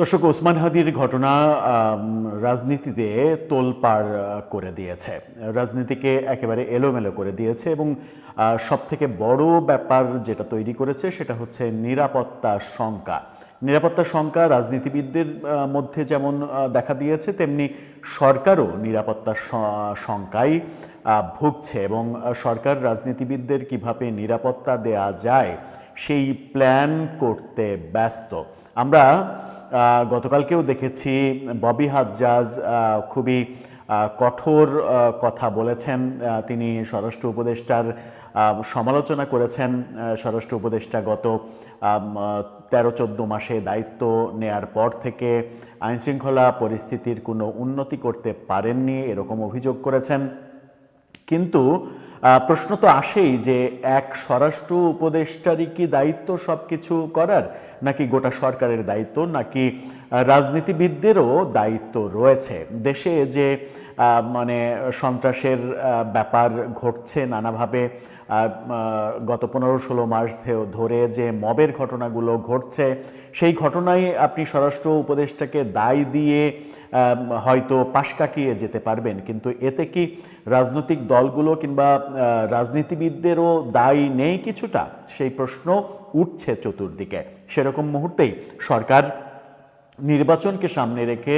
দর্শক, ওসমান হাদির ঘটনা রাজনীতিতে তোলপাড় করে দিয়েছে। রাজনীতিকে একেবারে এলোমেলো করে দিয়েছে এবং সব থেকে বড় ব্যাপার যেটা তৈরি করেছে সেটা হচ্ছে নিরাপত্তা শঙ্কা। নিরাপত্তা শঙ্কা রাজনীতিবিদদের মধ্যে যেমন দেখা দিয়েছে, তেমনি সরকারও নিরাপত্তা শঙ্কায় ভুগছে এবং সরকার রাজনীতিবিদদের কীভাবে নিরাপত্তা দেয়া যায়, সেই প্ল্যান করতে ব্যস্ত। আমরা গতকালকেও দেখেছি ববি আহ, খুবই কঠোর কথা বলেছেন। তিনি স্বরাষ্ট্র উপদেষ্টার সমালোচনা করেছেন। স্বরাষ্ট্র উপদেষ্টা গত তেরো চোদ্দ মাসে দায়িত্ব নেয়ার পর থেকে আইনশৃঙ্খলা পরিস্থিতির কোনো উন্নতি করতে পারেননি এরকম অভিযোগ করেছেন। কিন্তু প্রশ্ন তো আসেই যে এক স্বরাষ্ট্র উপদেষ্টারই কি দায়িত্ব সব কিছু করার? নাকি গোটা সরকারের দায়িত্ব? নাকি রাজনীতিবিদদেরও দায়িত্ব রয়েছে। দেশে যে মানে সন্ত্রাসের ব্যাপার ঘটছে নানাভাবে গত পনেরো ষোলো মাস ধরে যে মবের ঘটনাগুলো ঘটছে, সেই ঘটনায় আপনি স্বরাষ্ট্র উপদেষ্টাকে দায় দিয়ে হয়তো পাশ কাটিয়ে যেতে পারবেন। কিন্তু এতে কি রাজনৈতিক দলগুলো কিংবা রাজনীতিবিদদেরও দায় নেই কিছুটা? সেই প্রশ্ন উঠছে চতুর্দিকে। সেরকম মুহূর্তেই সরকার নির্বাচনকে সামনে রেখে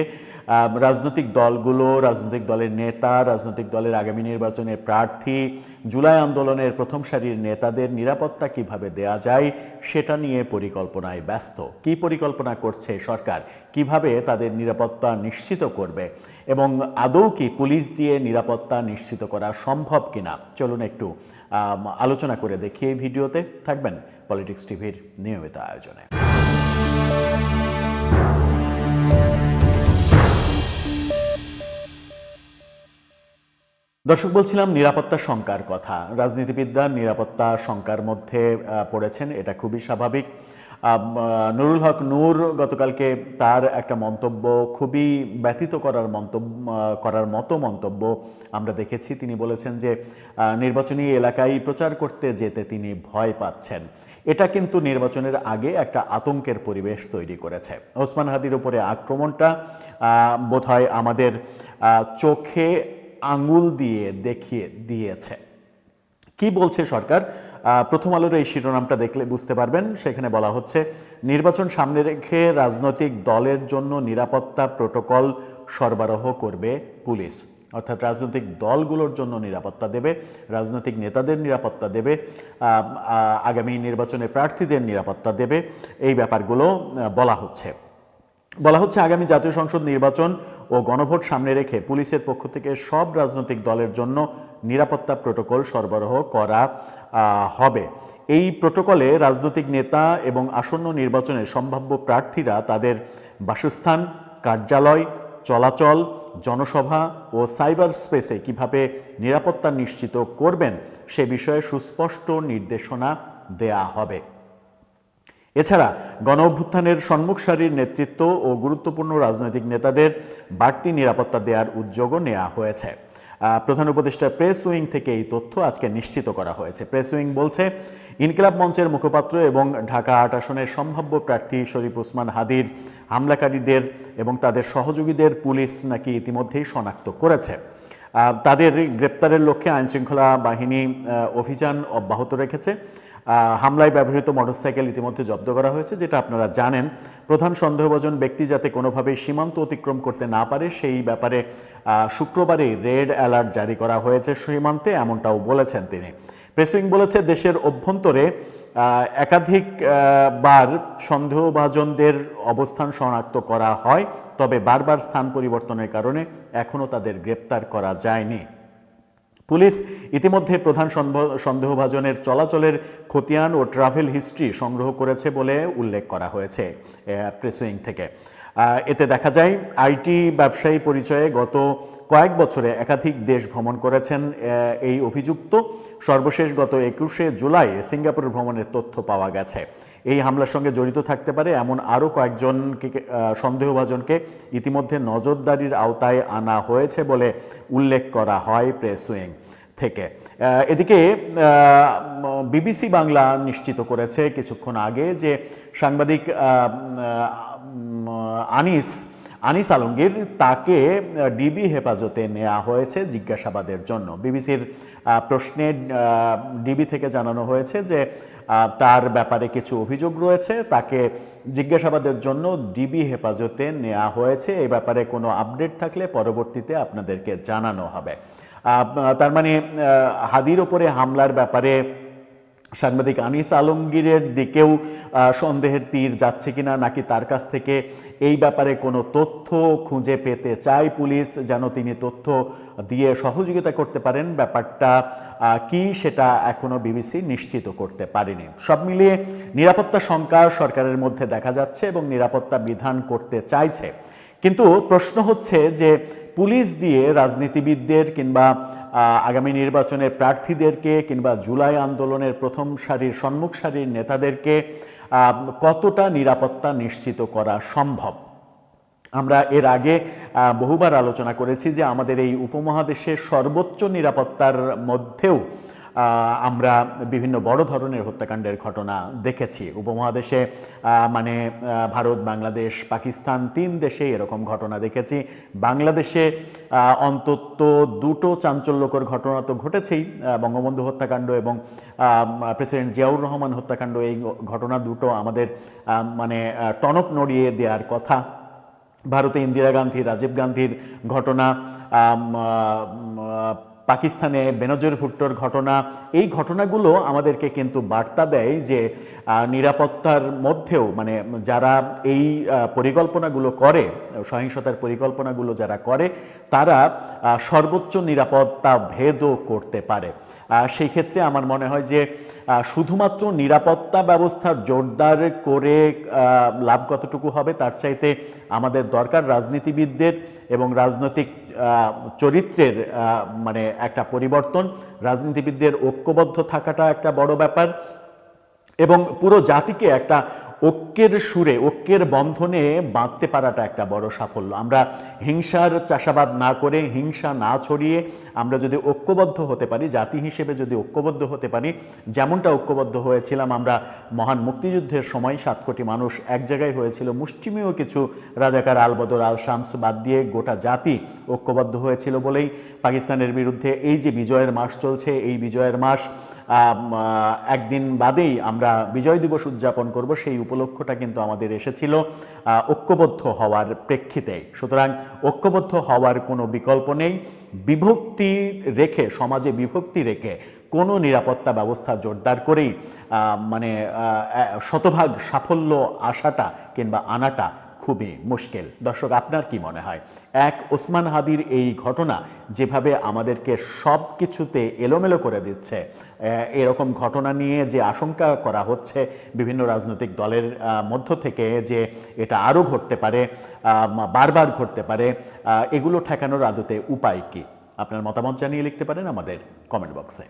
রাজনৈতিক দলগুলো, রাজনৈতিক দলের নেতা, রাজনৈতিক দলের আগামী নির্বাচনের প্রার্থী, জুলাই আন্দোলনের প্রথম সারির নেতাদের নিরাপত্তা কীভাবে দেয়া যায় সেটা নিয়ে পরিকল্পনায় ব্যস্ত। কি পরিকল্পনা করছে সরকার? কীভাবে তাদের নিরাপত্তা নিশ্চিত করবে? এবং আদৌ কি পুলিশ দিয়ে নিরাপত্তা নিশ্চিত করা সম্ভব কিনা? চলুন একটু আলোচনা করে দেখি এই ভিডিওতে। থাকবেন পলিটিক্স টিভির নিয়মিত আয়োজনে। দর্শক, বলছিলাম নিরাপত্তা শঙ্কার কথা। রাজনীতিবিদরা নিরাপত্তা শঙ্কার মধ্যে পড়েছেন, এটা খুবই স্বাভাবিক। নুরুল হক নূর গতকালকে তার একটা মন্তব্য, খুবই ব্যতীত করার মন্তব্য করার মতো মন্তব্য আমরা দেখেছি। তিনি বলেছেন যে নির্বাচনী এলাকায় প্রচার করতে যেতে তিনি ভয় পাচ্ছেন। এটা কিন্তু নির্বাচনের আগে একটা আতঙ্কের পরিবেশ তৈরি করেছে। ওসমান হাদির উপরে আক্রমণটা বোধহয় আমাদের চোখে আঙুল দিয়ে দেখিয়ে দিয়েছে। কি বলছে সরকার? প্রথম আলোর এই শিরোনামটা দেখলে বুঝতে পারবেন। সেখানে বলা হচ্ছে, নির্বাচন সামনে রেখে রাজনৈতিক দলের জন্য নিরাপত্তা প্রোটোকল সরবরাহ করবে পুলিশ। অর্থাৎ রাজনৈতিক দলগুলোর জন্য নিরাপত্তা দেবে, রাজনৈতিক নেতাদের নিরাপত্তা দেবে আগামী নির্বাচনে প্রার্থীদের নিরাপত্তা দেবে, এই ব্যাপারগুলো বলা হচ্ছে। বলা হচ্ছে আগামী জাতীয় সংসদ নির্বাচন ও গণভোট সামনে রেখে পুলিশের পক্ষ থেকে সব রাজনৈতিক দলের জন্য নিরাপত্তা প্রোটোকল সরবরাহ করা হবে। এই প্রোটোকলে রাজনৈতিক নেতা এবং আসন্ন নির্বাচনের সম্ভাব্য প্রার্থীরা তাদের বাসস্থান, কার্যালয় চলাচল, জনসভা ও সাইবার স্পেসে কীভাবে নিরাপত্তা নিশ্চিত করবেন সে বিষয়ে সুস্পষ্ট নির্দেশনা দেয়া হবে। এছাড়া গণ অভ্যুত্থানের সম্মুখ সারির নেতৃত্ব ও গুরুত্বপূর্ণ রাজনৈতিক নেতাদের বাড়তি নিরাপত্তা দেওয়ার উদ্যোগও নেওয়া হয়েছে। প্রধান উপদেষ্টা প্রেস উইং থেকে এই তথ্য আজকে নিশ্চিত করা হয়েছে। প্রেস উইং বলছে, ইনকিলাব মঞ্চের মুখপাত্র এবং ঢাকা আট আসনের সম্ভাব্য প্রার্থী শরীফ ওসমান হাদির হামলাকারীদের এবং তাদের সহযোগীদের পুলিশ নাকি ইতিমধ্যেই শনাক্ত করেছে। তাদের গ্রেপ্তারের লক্ষ্যে আইনশৃঙ্খলা বাহিনী অভিযান অব্যাহত রেখেছে। হামলায় ব্যবহৃত মোটরসাইকেল ইতিমধ্যে জব্দ করা হয়েছে, যেটা আপনারা জানেন। প্রধান সন্দেহভাজন ব্যক্তি যাতে কোনোভাবেই সীমান্ত অতিক্রম করতে না পারে, সেই ব্যাপারে শুক্রবারে রেড অ্যালার্ট জারি করা হয়েছে সীমান্তে, এমনটাও বলেছেন তিনি। প্রেসিং বলেছে, দেশের অভ্যন্তরে একাধিক বার সন্দেহভাজনদের অবস্থান শনাক্ত করা হয়, তবে বারবার স্থান পরিবর্তনের কারণে এখনও তাদের গ্রেপ্তার করা যায়নি। পুলিশ ইতিমধ্যে প্রধান সন্দেহভাজনের চলাচলের খতিয়ান ও ট্রাভেল হিস্ট্রি সংগ্রহ করেছে বলে উল্লেখ করা হয়েছে প্রেসুইং থেকে। এতে দেখা যায় আইটি ব্যবসায়ী পরিচয়ে গত কয়েক বছরে একাধিক দেশ ভ্রমণ করেছেন এই অভিযুক্ত। সর্বশেষ গত একুশে জুলাই সিঙ্গাপুর ভ্রমণের তথ্য পাওয়া গেছে। এই হামলার সঙ্গে জড়িত থাকতে পারে এমন আরও কয়েকজনকে সন্দেহভাজনকে ইতিমধ্যে নজরদারির আওতায় আনা হয়েছে বলে উল্লেখ করা হয় প্রেস উইং। থেকে। এদিকে বিবিসি বাংলা নিশ্চিত করেছে কিছুক্ষণ আগে যে সাংবাদিক আনিস আনিস আলমগীর তাকে ডিবি হেফাজতে নেওয়া হয়েছে জিজ্ঞাসাবাদের জন্য। বিবিসির প্রশ্নে ডিবি থেকে জানানো হয়েছে যে তার ব্যাপারে কিছু অভিযোগ রয়েছে। তাকে জিজ্ঞাসাবাদের জন্য ডিবি হেফাজতে নেওয়া হয়েছে। এই ব্যাপারে কোনো আপডেট থাকলে পরবর্তীতে আপনাদেরকে জানানো হবে। তার মানে হাদির ওপরে হামলার ব্যাপারে সাংবাদিক আনিস আলমগীরের দিকেও সন্দেহের তীর যাচ্ছে কিনা নাকি তার কাছ থেকে এই ব্যাপারে কোনো তথ্য খুঁজে পেতে চায় পুলিশ, যেন তিনি তথ্য দিয়ে সহযোগিতা করতে পারেন? ব্যাপারটা কি সেটা এখনও বিবিসি নিশ্চিত করতে পারেনি। সব মিলিয়ে নিরাপত্তা শঙ্কা সরকারের মধ্যে দেখা যাচ্ছে এবং নিরাপত্তা বিধান করতে চাইছে। কিন্তু প্রশ্ন হচ্ছে যে পুলিশ দিয়ে রাজনীতিবিদদের কিংবা আগামী নির্বাচনের প্রার্থীদেরকে কিংবা জুলাই আন্দোলনের প্রথম সারির সম্মুখ সারির নেতাদেরকে কতটা নিরাপত্তা নিশ্চিত করা সম্ভব? আমরা এর আগে বহুবার আলোচনা করেছি যে আমাদের এই উপমহাদেশের সর্বোচ্চ নিরাপত্তার মধ্যেও আমরা বিভিন্ন বড় ধরনের হত্যাকাণ্ডের ঘটনা দেখেছি। উপমহাদেশে মানে ভারত, বাংলাদেশ, পাকিস্তান তিন দেশে এরকম ঘটনা দেখেছি। বাংলাদেশে অন্তত দুটো চাঞ্চল্যকর ঘটনা তো ঘটেছেই বঙ্গবন্ধু হত্যাকাণ্ড এবং প্রেসিডেন্ট জিয়াউর রহমান হত্যাকাণ্ড। এই ঘটনা দুটো আমাদের মানে টনক নড়িয়ে দেওয়ার কথা। ভারতে ইন্দিরা গান্ধী, রাজীব গান্ধীর ঘটনা পাকিস্তানে বেনজর ভুট্টোর ঘটনা, এই ঘটনাগুলো আমাদেরকে কিন্তু বার্তা দেয় যে নিরাপত্তার মধ্যেও মানে যারা এই পরিকল্পনাগুলো করে, সহিংসতার পরিকল্পনাগুলো যারা করে, তারা সর্বোচ্চ নিরাপত্তা ভেদও করতে পারে। সেই ক্ষেত্রে আমার মনে হয় যে শুধুমাত্র নিরাপত্তা ব্যবস্থা জোরদার করে লাভ কতটুকু হবে, তার চাইতে আমাদের দরকার রাজনীতিবিদদের এবং রাজনৈতিক চরিত্রের মানে একটা পরিবর্তন রাজনীতিবিদদের ঐক্যবদ্ধ থাকাটা একটা বড় ব্যাপার এবং পুরো জাতিকে একটা ঐক্যের সুরে, ঐক্যের বন্ধনে বাঁধতে পারাটা একটা বড় সাফল্য। আমরা হিংসার চাষাবাদ না করে, হিংসা না ছড়িয়ে আমরা যদি ঐক্যবদ্ধ হতে পারি, জাতি হিসেবে যদি ঐক্যবদ্ধ হতে পারি, যেমনটা ঐক্যবদ্ধ হয়েছিলাম আমরা মহান মুক্তিযুদ্ধের সময়, সাত কোটি মানুষ এক জায়গায় হয়েছিল, মুষ্টিমেয় কিছু রাজাকার আলবদর আল শামস বাদ দিয়ে গোটা জাতি ঐক্যবদ্ধ হয়েছিল বলেই পাকিস্তানের বিরুদ্ধে এই যে বিজয়ের মাস চলছে, এই বিজয়ের মাস একদিন বাদেই আমরা বিজয় দিবস উদযাপন করব, সেই উপলক্ষটা কিন্তু আমাদের এসেছিল ঐক্যবদ্ধ হওয়ার প্রেক্ষিতে। সুতরাং ঐক্যবদ্ধ হওয়ার কোনো বিকল্প নেই। বিভক্তি রেখে, সমাজে বিভক্তি রেখে কোনো নিরাপত্তা ব্যবস্থা জোরদার করেই মানে শতভাগ সাফল্য আসাটা কিংবা আনাটা খুবই মুশকিল। দর্শক, আপনার কি মনে হয়? এক ওসমান হাদির এই ঘটনা যেভাবে আমাদেরকে সব কিছুতে এলোমেলো করে দিচ্ছে এরকম ঘটনা নিয়ে যে আশঙ্কা করা হচ্ছে বিভিন্ন রাজনৈতিক দলের মধ্য থেকে যে এটা আরও ঘটতে পারে বারবার ঘটতে পারে এগুলো ঠেকানোর আদতে উপায় কি? আপনার মতামত জানিয়ে লিখতে পারেন আমাদের কমেন্ট বক্সে।